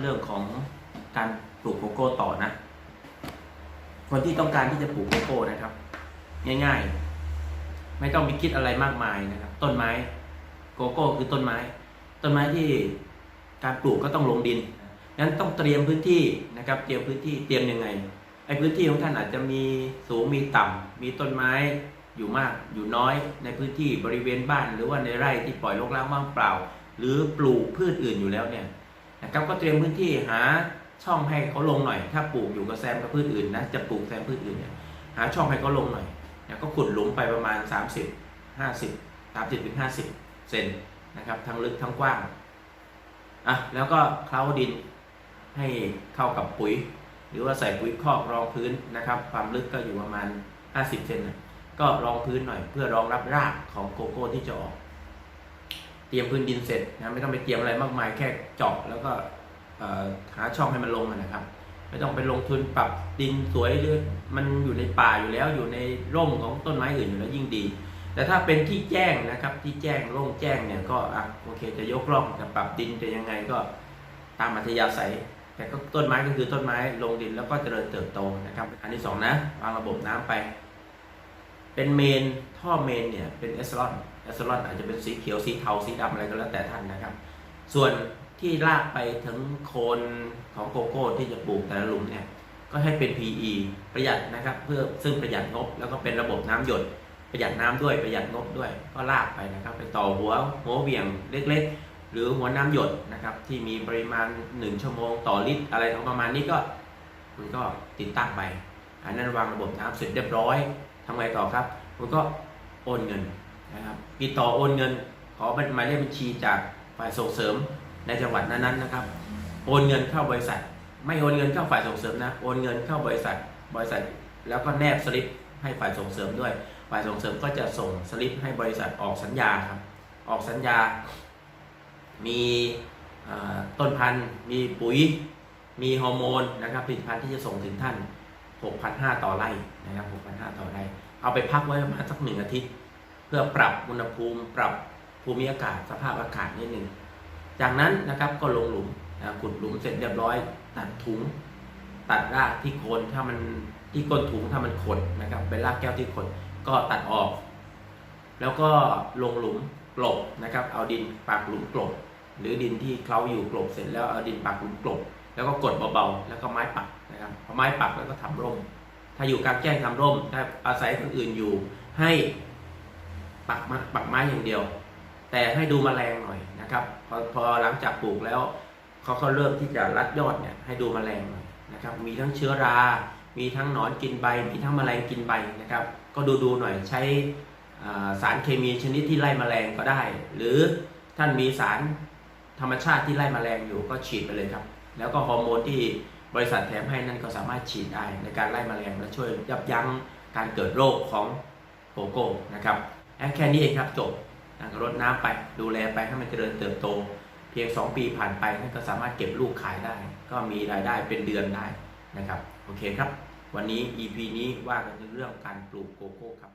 เรื่องของการปลูกโกโก้ต่อนะ คนที่ต้องการที่จะปลูกโกโก้นะครับ ง่ายๆ ไม่ต้องไปคิดอะไรมากมายนะครับ ต้นไม้โกโก้คือต้นไม้ ต้นไม้ที่การปลูกก็ต้องลงดินงั้นต้องเตรียมพื้นที่นะครับ เตรียมพื้นที่เตรียมยังไงไอ้พื้นที่ของท่านอาจจะมีสูงมีต่ำมีต้นไม้อยู่มากอยู่น้อยในพื้นที่บริเวณบ้าน หรือว่าในไร่ที่ปล่อยรกร้างว่างเปล่า หรือปลูกพืชอื่นอยู่แล้วเนี่ย นะครับก็เตรียมพื้นที่หาช่องให้เขาลงหน่อย ถ้าปลูกอยู่กับแซมกับพืชอื่นนะจะปลูกแซมพืชอื่นเนี่ยหาช่องให้เขาลงหน่อยแล้วก็ขุดหลุมไปประมาณ 30 50 30ถึง50 เซนนะครับทั้งลึกทั้งกว้างอะแล้วก็เคล้าดินให้เข้ากับปุ๋ย หรือว่าใส่ปุ๋ยคอกรองพื้นนะครับ ความลึกก็อยู่ประมาณ 50 เซนก็รองพื้นหน่อยเพื่อรองรับรากของโกโก้ที่จะออก เตรียมพื้นดินเสร็จนะไม่ต้องไปเตรียมอะไรมากมายแค่เจาะแล้วก็หาช่องให้มันลงนะครับ ไม่ต้องไปลงทุนปรับดินสวยหรือมันอยู่ในป่าอยู่แล้วอยู่ในร่มของต้นไม้อื่นอยู่แล้วยิ่งดี แต่ถ้าเป็นที่แจ้งนะครับที่แจ้งโล่งแจ้งเนี่ยก็อะโอเคจะยกร่องจะปรับดินจะยังไงก็ตามอัธยาศัยแต่ก็ต้นไม้ก็คือต้นไม้ลงดินแล้วก็เจริญเติบโตนะครับ อันที่สองนะวางระบบน้ำไป เป็นเมนท่อเมนเนี่ยเป็นเอสลอนเอสลอนอาจจะเป็นสีเขียวสีเทาสีดำอะไรก็แล้วแต่ท่านนะครับ ส่วนที่ลากไปถึงโคนของโกโก้ที่จะปลูกแต่ละหลุมเนี่ยก็ให้เป็น PE ประหยัดนะครับเพื่อซึ่งประหยัดงบแล้วก็เป็นระบบน้ำหยดประหยัดน้ำด้วยประหยัดงบด้วย ก็ลากไปนะครับ ไปต่อหัวหัวเวี่ยงเล็ก ๆ หรือหัวน้ำหยดนะครับ ที่มีปริมาณ 1 ชั่วโมงต่อลิตรอะไรประมาณนี้ก็คุณก็ติดตั้งไป อันนั้นวางระบบน้ำเสร็จเรียบร้อย ทำไงต่อครับคุณก็โอนเงินนะครับติดต่อโอนเงิน ขอหมายเลขบัญชีจากฝ่ายส่งเสริมในจังหวัดนั้นๆนะครับ โอนเงินเข้าบริษัท ไม่โอนเงินเข้าฝ่ายส่งเสริมนะ โอนเงินเข้าบริษัท บริษัท แล้วก็แนบสลิปให้ฝ่ายส่งเสริมด้วย ฝ่ายส่งเสริมก็จะส่งสลิปให้บริษัทออกสัญญาครับ ออกสัญญา มีต้นพันธุ์ มีปุ๋ย มีฮอร์โมนนะครับผลิตภัณฑ์ที่จะส่งถึงท่าน 6,500 ต่อไร่นะครับ6,500 ต่อไร่ เอาไปพักไว้ประมาณสักหนึ่งอาทิตย์ เพื่อปรับอุณหภูมิปรับภูมิอากาศสภาพอากาศนิดหนึ่ง จากนั้นนะครับก็ลงหลุมขุดหลุมเสร็จเรียบร้อย ตัดถุง ตัดรากที่โคนถ้ามันที่ก้นถุงถ้ามันขดนะครับเป็นรากแก้วที่ขดก็ตัดออก แล้วก็ลงหลุมกลบนะครับ เอาดินปากหลุมกลบ หรือดินที่เคล้าอยู่กลบเสร็จแล้วเอาดินปากหลุมกลบ แล้วก็กดเบาๆ แล้วก็ไม้ปักนะครับพอไม้ปักแล้วก็ทำร่ม ถ้าอยู่กลางแจ้งทำร่ม ถ้าอาศัยคนอื่นอยู่ให้ปักไม้ปักไม้อย่างเดียว แต่ให้ดูแมลงหน่อยนะครับ พอพอหลังจากปลูกแล้วเขาเขาเริ่มที่จะรัดยอดเนี่ยให้ดูแมลงหน่อยนะครับ มีทั้งเชื้อรา มีทั้งหนอนกินใบ มีทั้งแมลงกินใบนะครับ ก็ดูดูหน่อยใช้สารเคมีชนิดที่ไล่แมลงก็ได้ หรือท่านมีสารธรรมชาติที่ไล่แมลงอยู่ก็ฉีดไปเลยครับ แล้วก็ฮอร์โมนที่บริษัทแถมให้นั่นก็สามารถฉีดได้ในการไล่แมลงและช่วยยับยั้งการเกิดโรคของโกโก้นะครับแค่นี้เองครับจบนะรดน้ำไปดูแลไปให้มันเจริญเติบโต เพียง 2 ปีผ่านไปท่านก็สามารถเก็บลูกขายได้ ก็มีรายได้เป็นเดือนได้นะครับ โอเคครับ วันนี้ EP นี้ว่ากันเรื่องการปลูกโกโก้ครับ